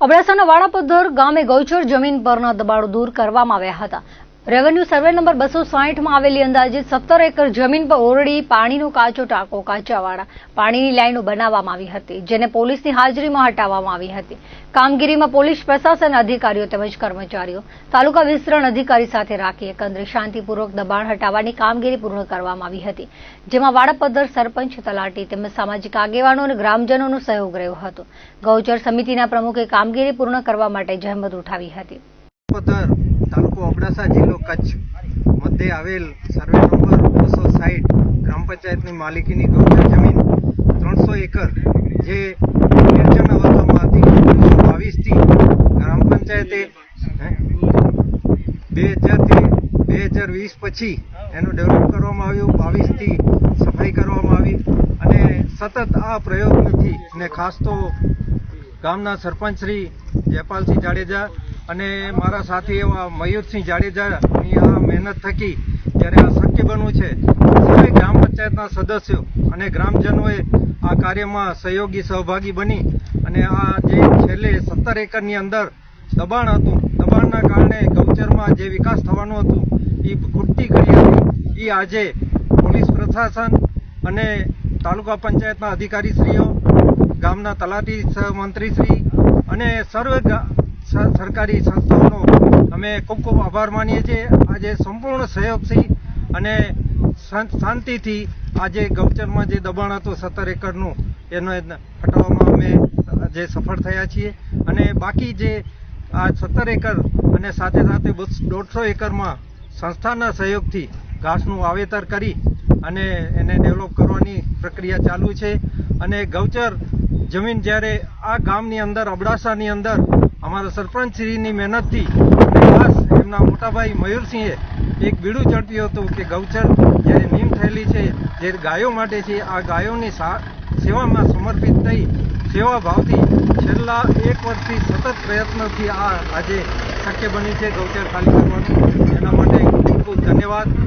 અબડાસાના વાડાપદ્ધર ગામે ગૌચર જમીન પરના દબાણો દૂર કરવામાં આવ્યા હતા. રેવન્યુ સર્વે નંબર બસો સાહીઠમાં આવેલી અંદાજે સત્તર એકર જમીન પર ઓરડી પાણીનો કાચો ટાંકો, કાચાવાળા પાણીની લાઈનો બનાવવામાં આવી હતી, જેને પોલીસની હાજરીમાં હટાવવામાં આવી હતી. કામગીરીમાં પોલીસ પ્રશાસન અધિકારીઓ તેમજ કર્મચારીઓ તાલુકા વિસ્તરણ અધિકારી સાથે રાખી એકંદરે શાંતિપૂર્વક દબાણ હટાવવાની કામગીરી પૂર્ણ કરવામાં આવી હતી, જેમાં વાડાપદ્ધર સરપંચ તલાટી તેમજ સામાજિક આગેવાનો અને ગ્રામજનોનો સહયોગ રહ્યો હતો. ગૌચર સમિતિના પ્રમુખે કામગીરી પૂર્ણ કરવા માટે જહેમત ઉઠાવી હતી. પથર તાલુકો અબડાસા જિલ્લો કચ્છ. મધ્યે આવેલ સર્વે નંબર બસો સાઠ ગ્રામ પંચાયતની માલિકીની ગૌચર જમીન, ત્રણસો એકર, જે નિર્જન અવસ્થામાં હતી ઓગણીસો બાવીસથી ગ્રામ પંચાયતે બે હજારથી બે હજાર વીસ પછી એનું ડેવલપ કરવામાં આવ્યું, બાવીસથી સફાઈ કરવામાં આવી અને સતત આ પ્રયોગથી ને ખાસ તો ગામના સરપંચ શ્રી જયપાલસિંહ જાડેજા અને મારા સાથી એવા મયુરસિંહ જાડેજાની આ મહેનત થકી જ્યારે આ શક્ય બન્યું છે સિવાય ગ્રામ પંચાયતના સદસ્યો અને ગ્રામજનોએ આ કાર્યમાં સહયોગી, સહભાગી બની અને આ જે છેલ્લે સત્તર એકરની અંદર દબાણ હતું, દબાણના કારણે ગૌચરમાં જે વિકાસ થવાનું હતું એ ખૂટતી કરી હતી. એ આજે પોલીસ પ્રશાસન અને તાલુકા પંચાયતના અધિકારીશ્રીઓ, ગામના તલાટી મંત્રીશ્રી અને સર્વ સરકારી સંસ્થાઓનો અમે ખૂબ ખૂબ આભાર માનીએ છીએ. આજે સંપૂર્ણ સહયોગથી અને શાંત- શાંતિથી આજે ગૌચરમાં જે દબાણ હતું, સત્તર એકરનું, એનો હટાવવામાં અમે જે સફળ થયા છીએ. અને બાકી જે આ સત્તર એકર અને સાથે સાથે દોઢસો એકરમાં સંસ્થાના સહયોગથી ઘાસનું વાવેતર કરી અને એને ડેવલપ કરવાની પ્રક્રિયા ચાલુ છે. અને ગૌચર જમીન જ્યારે આ ગામની અંદર, અબડાસાની અંદર અમારા સરપંચશ્રીની મહેનતથી ખાસ એમના મોટાભાઈ મયુરસિંહે એક બીડું ઝડપ્યું હતું કે ગૌચર, જ્યારે નીમ થયેલી છે, જે ગાયો માટે છે, આ ગાયોની સેવામાં સમર્પિત થઈ સેવા ભાવથી છેલ્લા એક વર્ષથી સતત પ્રયત્નથી આ આજે શક્ય બની છે ગૌચર ખાલી કરવાનું. એના માટે ખૂબ ખૂબ ધન્યવાદ.